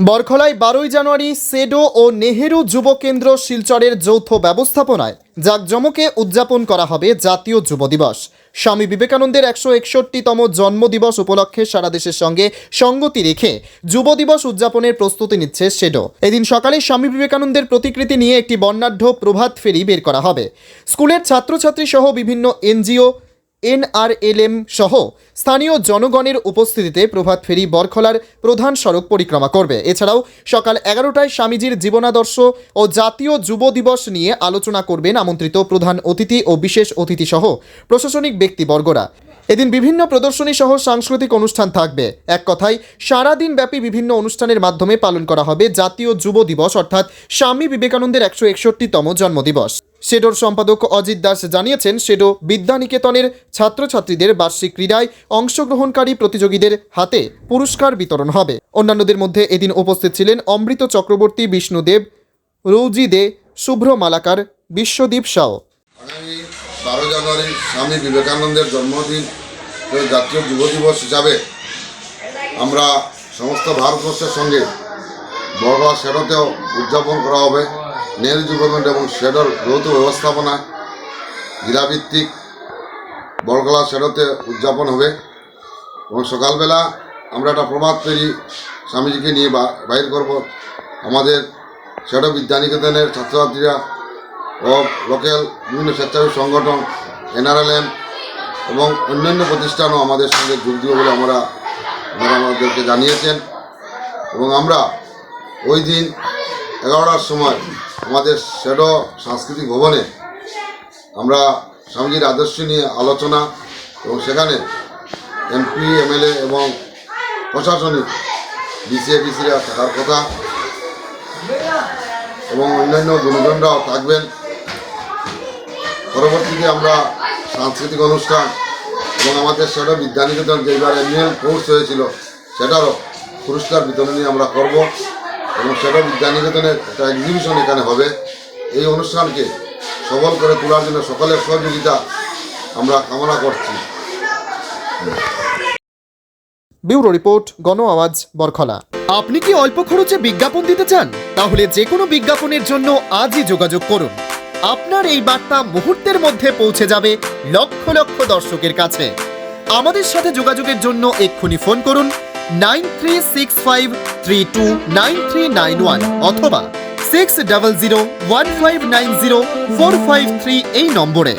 বরখলায় বারোই জানুয়ারি সেডো ও নেহেরু যুব কেন্দ্র শিলচরের যৌথ ব্যবস্থাপনায় জাঁকজমকে উদযাপন করা হবে জাতীয় যুব দিবস। স্বামী বিবেকানন্দের একশো একষট্টিতম জন্মদিবস উপলক্ষে সারা দেশের সঙ্গে সঙ্গতি রেখে যুব দিবস উদযাপনের প্রস্তুতি নিচ্ছে সেডো। এদিন সকালে স্বামী বিবেকানন্দের প্রতিকৃতি নিয়ে একটি বর্ণাঢ্য প্রভাত ফেরি বের করা হবে। স্কুলের ছাত্রছাত্রী সহ বিভিন্ন এনজিও এনআরএলএম সহ স্থানীয় জনগণের উপস্থিতিতে প্রভাত ফেরি বরখলার প্রধান সড়ক পরিক্রমা করবে। এছাড়াও সকাল এগারোটায় স্বামীজির জীবনাদর্শ ও জাতীয় যুব দিবস নিয়ে আলোচনা করবেন আমন্ত্রিত প্রধান অতিথি ও বিশেষ অতিথি সহ প্রশাসনিক ব্যক্তিবর্গরা। এদিন বিভিন্ন প্রদর্শনী সহ সাংস্কৃতিক অনুষ্ঠান থাকবে। এক কথায়, সারাদিন ব্যাপী বিভিন্ন অনুষ্ঠানের মাধ্যমে পালন করা হবে জাতীয় যুব দিবস, অর্থাৎ স্বামী বিবেকানন্দের একশো একষট্টিতম জন্মদিবস। সেডোর সম্পাদক অজিত দাস জানিয়েছেন সেডো বিদ্যানিকেতনের ছাত্রছাত্রীদের বার্ষিক ক্রীড়ায় অংশগ্রহণকারী প্রতিযোগীদের হাতে পুরস্কার বিতরণ হবে। অন্যান্যদের মধ্যে এদিন উপস্থিত ছিলেন অমৃত চক্রবর্তী, বিষ্ণুদেব রৌজি দে, শুভ্র মালাকার, বিশ্বদীপ সাও। বারো জানুয়ারি স্বামী বিবেকানন্দের জন্মদিন জাতীয় যুব দিবস হিসাবে আমরা সমস্ত ভারতবর্ষের সঙ্গে বড় শেডোতেও উদযাপন করা হবে। নেহেরু যুবকেন্দ্র এবং শেডোর যৌথ ব্যবস্থাপনা, জেলাভিত্তিক বড়গলা শেডোতে উদযাপন হবে। এবং সকালবেলা আমরা একটা প্রভাত ফেরি স্বামীজিকে নিয়ে বাইর করব। আমাদের শেডো বিদ্যানিকেতনের ছাত্রছাত্রীরা ও লোকাল বিভিন্ন স্বেচ্ছাসেবী সংগঠন এনআরএলএম এবং অন্যান্য প্রতিষ্ঠানও আমাদের সঙ্গে যোগ দিবে বলে আমরা আমাদেরকে জানিয়েছেন। এবং আমরা ওই দিন এগারোটার সময় আমাদের শেডো সাংস্কৃতিক ভবনে আমরা স্বামীজির আদর্শ নিয়ে আলোচনা এবং সেখানে এমপি, এমএলএ এবং প্রশাসনিক বিসিএ বিসিরা থাকার কথা এবং অন্যান্য গুণজনরাও থাকবেন। পরবর্তীতে আমরা সাংস্কৃতিক অনুষ্ঠান এবং আমাদের সেটা বিদ্যানিকেতন যেবার অ্যানুয়াল কোর্স হয়েছিল, সেটারও পুরস্কার বিতরণী আমরা করব। এবং সেটা বিদ্যানিকেতনের একটা এক্সিবিশন এখানে হবে। এই অনুষ্ঠানকে সবল করে তোলার জন্য সকলের সহযোগিতা আমরা কামনা করছি। ব্যুরো রিপোর্ট গণ আওয়াজ বরখলা। আপনি কি অল্প খরচে বিজ্ঞাপন দিতে চান? তাহলে যে কোনো বিজ্ঞাপনের জন্য আজই যোগাযোগ করুন। আপনার এই বার্তা মুহূর্তের মধ্যে পৌঁছে যাবে লক্ষ লক্ষ দর্শকের কাছে। আমাদের সাথে যোগাযোগের জন্য এক্ষুনি ফোন করুন, nine three six five three two nine three nine one অথবা six double zero one five nine zero four five three এই নম্বরে।